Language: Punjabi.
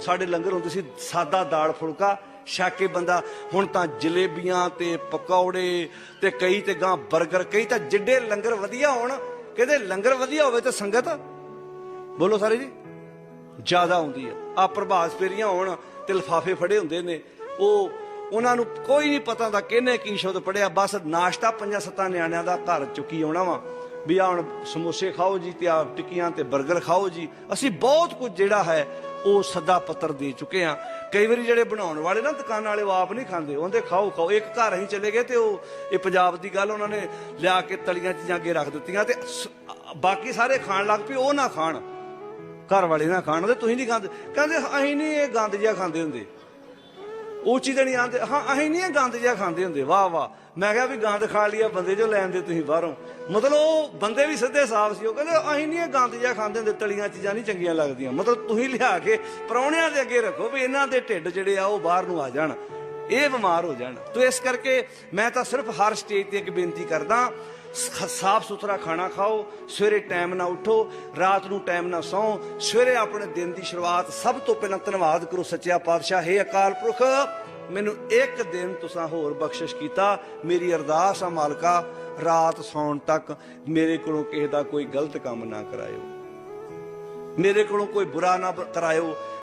ਸਾਡੇ ਲੰਗਰ ਹੁੰਦੇ ਸੀ ਸਾਦਾ ਦਾਲ ਫੁਲਕਾ ਛਕ ਕੇ ਬੰਦਾ। ਹੁਣ ਤਾਂ ਜਲੇਬੀਆਂ ਤੇ ਪਕੌੜੇ ਤੇ ਕਈ ਤੇ ਗਾਂ 버ਗਰ ਕਈ ਤਾਂ ਜਿੱਡੇ ਲੰਗਰ ਵਧੀਆ ਹੋਣ ਕਹਿੰਦੇ ਲੰਗਰ ਵਧੀਆ ਹੋਵੇ ਤਾਂ ਸੰਗਤ। ਬੋਲੋ ਸਾਰੇ ਜੀ, ਜ਼ਿਆਦਾ ਹੁੰਦੀ ਹੈ ਆ ਪ੍ਰਭਾਤ ਫੇਰੀਆਂ ਹੋਣ ਤੇ ਲਫਾਫੇ ਫੜੇ ਹੁੰਦੇ ਨੇ। ਉਹ, ਉਹਨਾਂ ਨੂੰ ਕੋਈ ਨਹੀਂ ਪਤਾ ਦਾ ਕਿਹਨੇ ਕੀ ਸ਼ਬਦ ਪੜਿਆ ਬਸ ਨਾਸ਼ਤਾ ਪੰਜਾਂ ਸੱਤਾਂ ਨਿਆਣਿਆਂ ਦਾ ਘਰ ਚੁੱਕੀ ਆਉਣਾ ਵਾ। ਵੀ ਆ ਹੁਣ ਸਮੋਸੇ ਖਾਓ ਜੀ ਤੇ ਆ ਟਿੱਕੀਆਂ ਤੇ 버ਗਰ ਖਾਓ ਜੀ। ਅਸੀਂ ਬਹੁਤ ਕੁਝ ਜਿਹੜਾ ਹੈ ਉਹ ਸੱਦਾ ਪੱਤਰ ਦੇ ਚੁੱਕੇ ਆ ਕਈ ਵਾਰੀ ਜਿਹੜੇ ਬਣਾਉਣ ਵਾਲੇ ਨਾ, ਦੁਕਾਨਾਂ ਵਾਲੇ ਆਪ ਨਹੀਂ ਖਾਂਦੇ। ਉਹਦੇ ਖਾਓ ਖਾਓ। ਇੱਕ ਘਰ ਅਸੀਂ ਚਲੇ ਗਏ ਤੇ ਉਹ, ਇਹ ਪੰਜਾਬ ਦੀ ਗੱਲ, ਉਹਨਾਂ ਨੇ ਲਿਆ ਕੇ ਤਲੀਆਂ ਚੀਜ਼ਾਂ ਅੱਗੇ ਰੱਖ ਦਿੱਤੀਆਂ ਤੇ ਬਾਕੀ ਸਾਰੇ ਖਾਣ ਲੱਗ ਪਏ, ਉਹ ਨਾ ਖਾਣ। ਘਰ ਵਾਲੇ ਨਾ ਖਾਣ ਤੇ ਤੁਸੀਂ ਨਹੀਂ ਖਾਂਦੇ। ਕਹਿੰਦੇ ਅਸੀਂ ਨਹੀਂ ਇਹ ਗੰਦ ਜਿਹਾ ਖਾਂਦੇ ਹੁੰਦੇ। ਉਹ ਚੀਜ਼ਾਂ ਨਹੀਂ ਆਂਦੇ ਹਾਂ, ਅਸੀਂ ਨਹੀਂ ਇਹ ਗੰਦ ਜਿਹਾ ਖਾਂਦੇ ਹੁੰਦੇ। ਵਾਹ ਵਾਹ। ਮੈਂ ਕਿਹਾ ਵੀ ਗੰਦ ਖਾ ਲਿਆ ਬੰਦੇ ਜੋ ਲੈਣ ਦੇ ਤੁਸੀਂ ਬਾਹਰੋਂ। ਮਤਲਬ ਉਹ ਬੰਦੇ ਵੀ ਸਿੱਧੇ ਸਾਫ਼ ਸੀ। ਉਹ ਕਹਿੰਦੇ, ਅਸੀਂ ਨਹੀਂ ਗੰਦ ਜਿਹਾ ਖਾਂਦੇ ਹੁੰਦੇ, ਤਲੀਆਂ ਚੀਜ਼ਾਂ ਨਹੀਂ ਚੰਗੀਆਂ ਲੱਗਦੀਆਂ। ਮਤਲਬ ਤੁਸੀਂ ਲਿਆ ਕੇ ਪਰੌਣਿਆਂ ਦੇ ਅੱਗੇ ਰੱਖੋ ਵੀ ਇਹਨਾਂ ਦੇ ਢਿੱਡ ਜਿਹੜੇ ਆ, ਉਹ ਬਾਹਰ ਨੂੰ ਆ ਜਾਣ। ਇਹ ਬਿਮਾਰ ਹੋ ਜਾਣ। ਤੋ ਇਸ ਕਰਕੇ ਮੈਂ ਤਾਂ ਸਿਰਫ ਹਰ ਸਟੇਜ ਤੇ ਇੱਕ ਬੇਨਤੀ ਕਰਦਾ ਸਾਫ਼ ਸੁਥਰਾ ਖਾਣਾ ਖਾਓ, ਸਵੇਰੇ ਟਾਈਮ ਨਾਲ ਉਠੋ, ਰਾਤ ਨੂੰ ਟਾਈਮ ਨਾਲ ਸੌਂ, ਸਵੇਰੇ ਆਪਣੇ ਦਿਨ ਦੀ ਸ਼ੁਰੂਆਤ ਸਭ ਤੋਂ ਪਹਿਲਾਂ ਧੰਨਵਾਦ ਕਰੋ ਸੱਚਿਆ ਪਾਤਸ਼ਾਹ, ਹੈ ਅਕਾਲ ਪੁਰਖ, ਮੈਨੂੰ ਇੱਕ ਦਿਨ ਤੁਸੀਂ ਹੋਰ ਬਖਸ਼ਿਸ਼ ਕੀਤਾ, ਮੇਰੀ ਅਰਦਾਸ ਆ ਮਾਲਕਾ, ਰਾਤ ਸੌਣ ਤੱਕ ਮੇਰੇ ਕੋਲੋਂ ਕਿਸੇ ਦਾ ਕੋਈ ਗਲਤ ਕੰਮ ਨਾ ਕਰਾਇਓ। ਮੇਰੇ ਕੋਲੋਂ ਕੋਈ ਬੁਰਾ ਨਾ ਕਰਾਇਓ